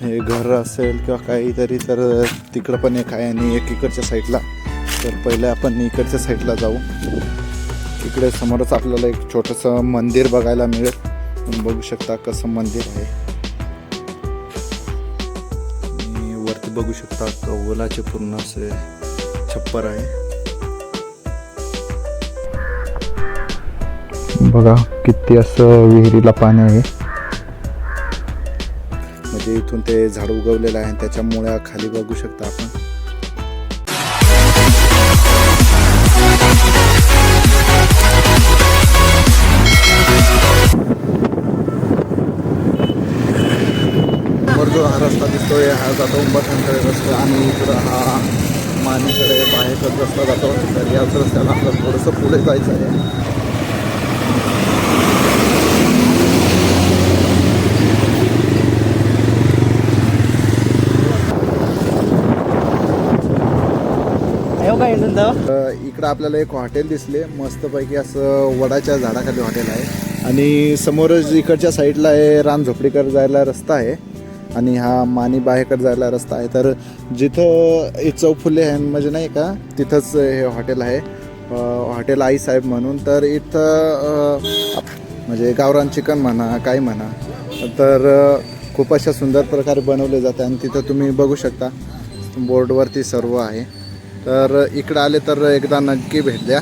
हे घर असेल किंवा काहीतरी तर तिकडं पण एक आहे आणि एक इकडच्या साईडला. तर पहिले आपण इकडच्या साईडला जाऊ. इकडे समोरच आपल्याला एक छोटंसं मंदिर बघायला मिळेल. तुम्ही बघू शकता कसं मंदिर आहे. आणि वरती बघू शकता कवलाचे पूर्ण असे छप्पर आहे. बघा किती असं विहिरीला पाणी आहे. म्हणजे इथून ते झाड उगवलेलं आहे त्याच्यामुळे खाली बघू शकता आपण. जो हा रस्ता दिसतोय हा जातो उंबरठणकडे रस्ता आणि इकडं हा मानेकडे बाहेरचा रस्ता जातो. तर याच रस्त्याला आपल्याला थोडंसं पुढे जायचं आहे. अ, इकडं आपल्याला एक हॉटेल दिसले. मस्तपैकी असं वडाच्या झाडाखाली हॉटेल आहे. आणि समोरच इकडच्या साईडला आहे राम झोपडीकर जायला रस्ता आहे. आणि हा मानी बाहेकर जायला रस्ता आहे. तर जिथं हे चौफुले आहे म्हणजे नाही का तिथंच हे हॉटेल आहे. हॉटेल आई साहेब म्हणून. तर इथं म्हणजे गावरान चिकन म्हणा काय म्हणा. तर खूप अशा सुंदर प्रकारे बनवले जाते आणि तिथं तुम्ही बघू शकता बोर्डवरती सर्व आहे. तर इकडं आले तर एकदा नक्की भेट द्या.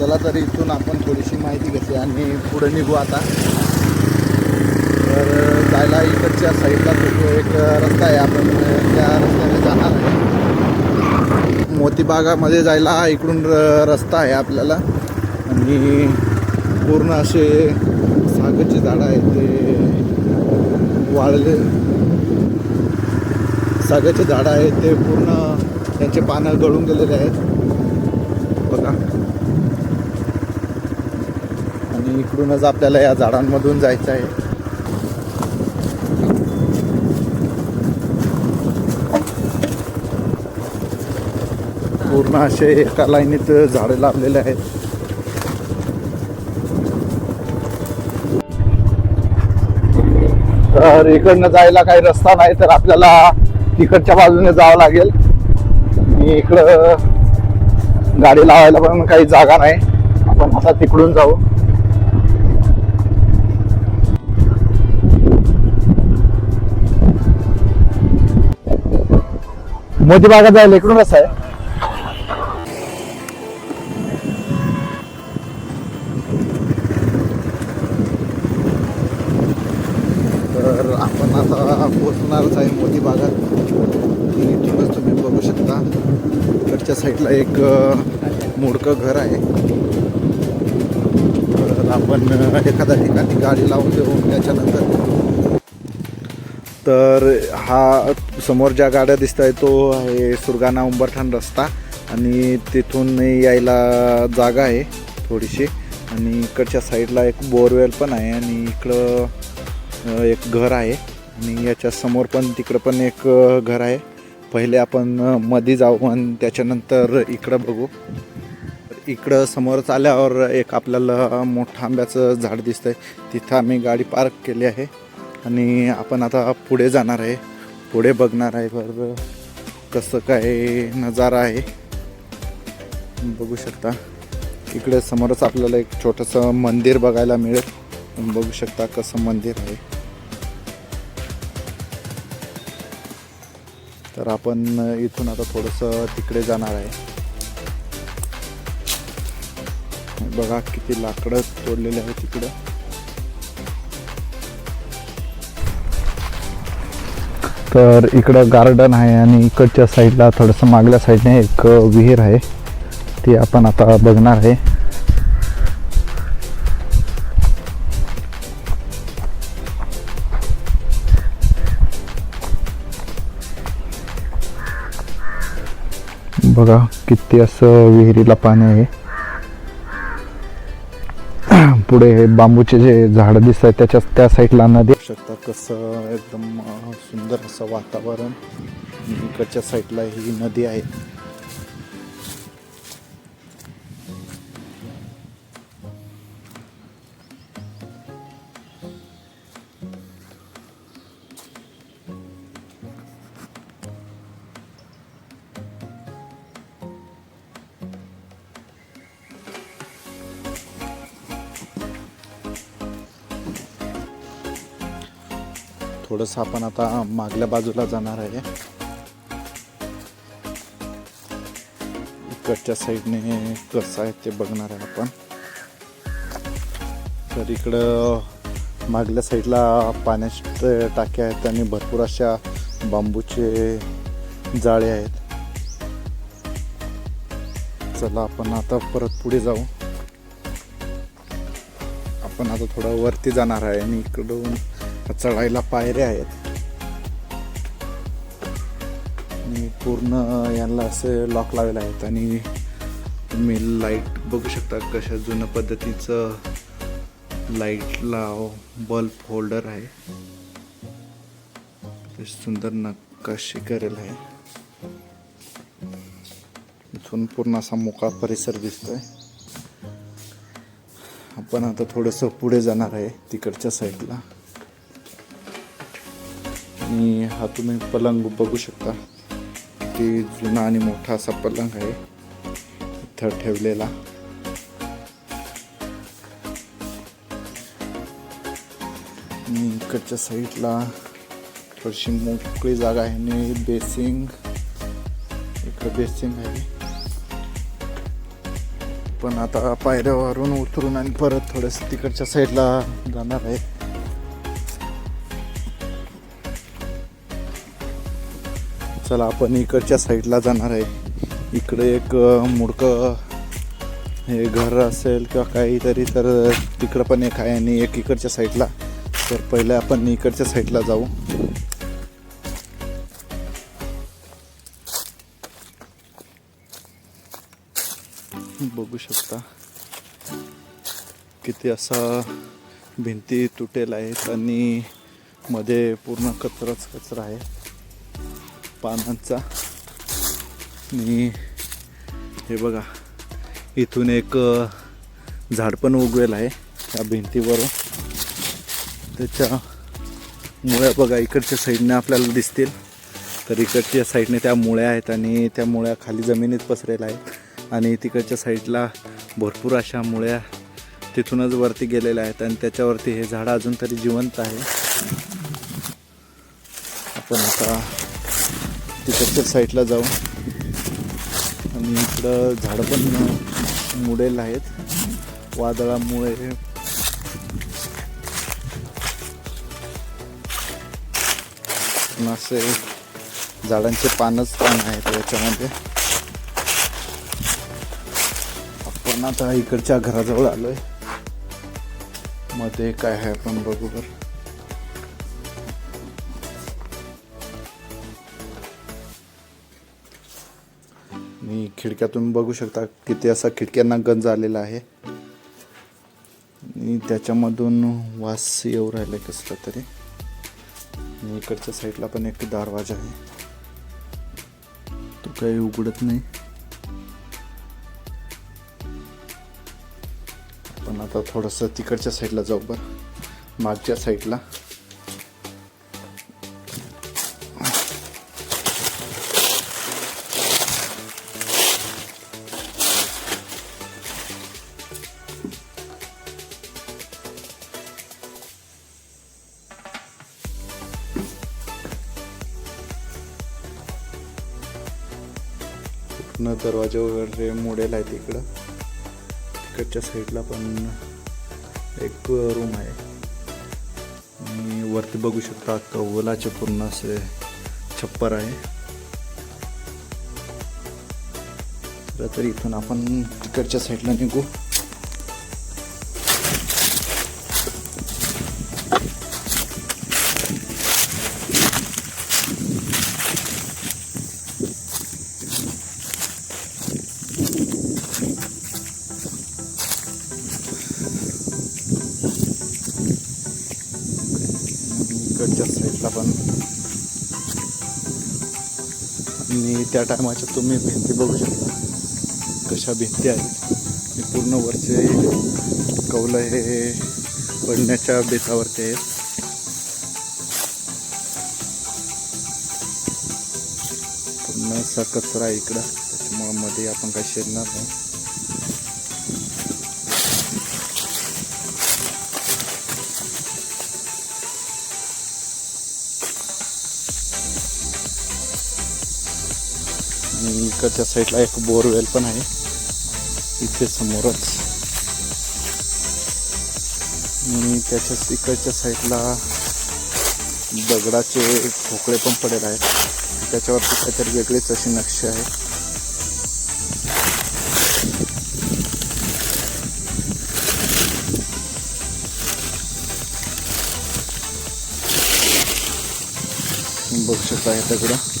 चला तर इथून आपण थोडीशी माहिती घेतली आणि पुढे निघू आता. तर जायला इकडच्या साईडला तो एक रस्ता आहे आपण त्या रस्त्याने जाणार आहे. मोतीबागामध्ये जायला इकडून र- रस्ता आहे आपल्याला. आणि पूर्ण असे सागरचे झाडं आहेत ते वाळले सागाचे झाडं आहेत ते पूर्ण त्यांचे पानं गळून गेलेले आहेत. बघा. आणि इकडूनच आपल्याला या झाडांमधून जायचं आहे. पूर्ण असे एका लाईनीत झाडे लावलेले आहेत. तर इकडनं जायला काही रस्ता नाही तर आपल्याला तिकडच्या बाजूने जावं लागेल. आणि इकडं गाडी लावायला पण काही जागा नाही. आपण आता तिकडून जाऊ. मोती बागा जायला इकडून आहे तर आपण आता पोचणारच आहे मोती भागात इथूनच तुम्ही बघू शकता इकडच्या साईडला एक अ, मोडकं घर आहे तर आपण एखाद्या ठिकाणी गाडी लावून देऊ त्याच्यानंतर. तर हा समोर ज्या गाड्या दिसत आहे तो आहे सुरगाणा उंबरठाण रस्ता. आणि तिथून यायला जागा आहे थोडीशी. आणि इकडच्या साईडला एक बोरवेल पण आहे आणि इकडं एक घर आहे. आणि याच्या समोर पण तिकडं पण एक घर आहे. पहिले आपण मध्ये जाऊ आणि त्याच्यानंतर इकडं बघू. इकडं समोरच आल्यावर एक आपल्याला मोठं आंब्याचं झाड दिसतंय. तिथं आम्ही गाडी पार्क केली आहे. आणि आपण आता पुढे जाणार आहे. पुढे बघणार आहे बरं. कसं काय नजारा आहे. बघू शकता. इकडे समोरच आपल्याला एक छोटंसं मंदिर बघायला मिळेल. बघू शकता कसं मंदिर आहे. तर आपण इथून आता थोडंसं तिकडे जाणार आहे. बघा किती लाकडं तोडलेले आहेत तिकडं तर इकडं गार्डन आहे आणि इकडच्या साईडला थोडंसं मागल्या साईडने एक विहीर आहे. ती आपण आता बघणार आहे. बघा किती असं विहिरीला पाणी आहे. पुढे हे बांबूचे जे झाड दिसत आहेत त्याच्या त्या साईडला नदी शकता कसं एकदम सुंदर असं वातावरण. इकडच्या साईडला ही नदी आहे. थोडंसं आपण आता मागल्या बाजूला जाणार आहे. इकडच्या साईडने कसं आहे ते बघणार आहे आपण. तर इकडं मागल्या साईडला पाण्याच्या टाक्या आहेत आणि भरपूर अशा बांबूचे जाळे आहेत. चला आपण आता परत पुढे जाऊ. आपण आता थोडं वरती जाणार आहे आणि इकडून चढायला पायऱ्या आहेत. आणि पूर्ण याला असं लॉक लावलेलं आहेत. आणि तुम्ही लाइट बघू शकता कशा जुन्या पद्धतीचं लाईटला बल्ब होल्डर आहे. सुंदर नकाशी करेल आहे. इथून पूर्ण असा मोकळा परिसर दिसतोय. आपण आता थोडंसं पुढे जाणार आहे तिकडच्या साईडला आणि हा तुम्ही पलंग बघू शकता. की जुना आणि मोठा असा पलंग आहे. इथं ठेवलेला. आणि इकडच्या साईडला थोडीशी मोकळी जागा आहे आणि बेसिंग इकडं बेसिंग आहे. पण आता पायऱ्यावरून उतरून आणि परत थोडंसं तिकडच्या साईडला जाणार आहे. चला आपण इकडच्या साईडला जाणार आहे. इकडे एक मुडकं हे घर असेल किंवा काहीतरी तर तिकडं पण एक आहे आणि एक इकडच्या साईडला. तर पहिले आपण इकडच्या साईडला जाऊ. बघू शकता किती असा भिंती तुटेल आहेत आणि मध्ये पूर्ण कचराच कचरा आहे. पानांचा. आणि हे बघा इथून एक झाड पण उगवेल आहे त्या भिंतीवर त्याच्या मुळ्या बघा इकडच्या साईडने आपल्याला दिसतील. तर इकडच्या साईडने त्या मुळ्या आहेत आणि त्या मुळ्या खाली जमिनीत पसरेल्या आहेत. आणि तिकडच्या साईडला भरपूर अशा मुळ्या तिथूनच वरती गेलेल्या आहेत आणि त्याच्यावरती हे झाड अजून तरी जिवंत आहे. आपण आता तिकडच्या साईडला जाऊ आणि इकडं झाडं पण मुडेल आहेत. वादळामुळे. असे झाडांचे पानच पान आहेत याच्यामध्ये. आपण आता इकडच्या घराजवळ आलोय. मध्ये काय आहे आपण बघू बरं आणि खिडक्यातून बघू शकता किती असा खिडक्यांना गंज आलेला आहे. आणि त्याच्यामधून वास येऊ राहिला कसला तरी. आणि इकडच्या साईडला पण एक दरवाजा आहे. तो काही उघडत नाही. पण आता थोडंसं तिकडच्या साईडला जाऊ बरं. मागच्या साईडला. पूर्ण दरवाजा वगैरे मोडेल आहे तिकडं. तिकडच्या साईडला पण एक रूम आहे. आणि वरती बघू शकता कवलाचे पूर्ण असे छप्पर आहे. तर इथून आपण तिकडच्या साईडला निघू. तिकडच्या साईडला पण. आणि त्या टायमाच्या तुम्ही भिंती बघू शकता. कशा भिंती आहेत. मी पूर्ण वरचे कौलं हे पडण्याच्या बेतावरती आहेत. पूर्ण असा कचरा इकडं. त्याच्यामुळं मध्ये आपण काही शिरणार नाही. आणि इकडच्या साईडला एक बोरवेल पण आहे. इथे समोरच. आणि त्याच्याच इकडच्या साईडला दगडाचे ठोकळे पण पडेल आहेत. त्याच्यावरती काहीतरी वेगळीच अशी नक्षी आहे. बघू शकता हे दगड.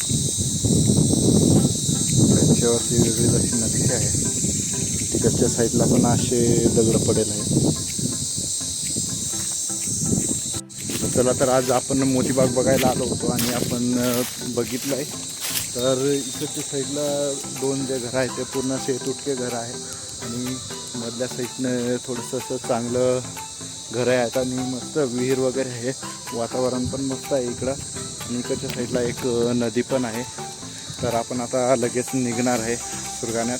त्याच्यावरती वेगळीच अशी नक्षी आहे तिकडच्या साईडला पण असे दगडं पडेल आहे तर चला तर आज आपण मोतीबाग बघायला आलो होतो आणि आपण बघितलं आहे तर इकडच्या साईडला दोन जे घरं आहेत ते पूर्ण असे तुटके घरं आहे आणि मधल्या साईडनं थोडंसं असं चांगलं घरं आहेत आणि मस्त विहीर वगैरे आहे. वातावरण पण मस्त आहे इकडं. आणि इकडच्या साईडला एक नदी पण आहे. तर आपण आता लगेच निघणार आहे सुरगाण्यात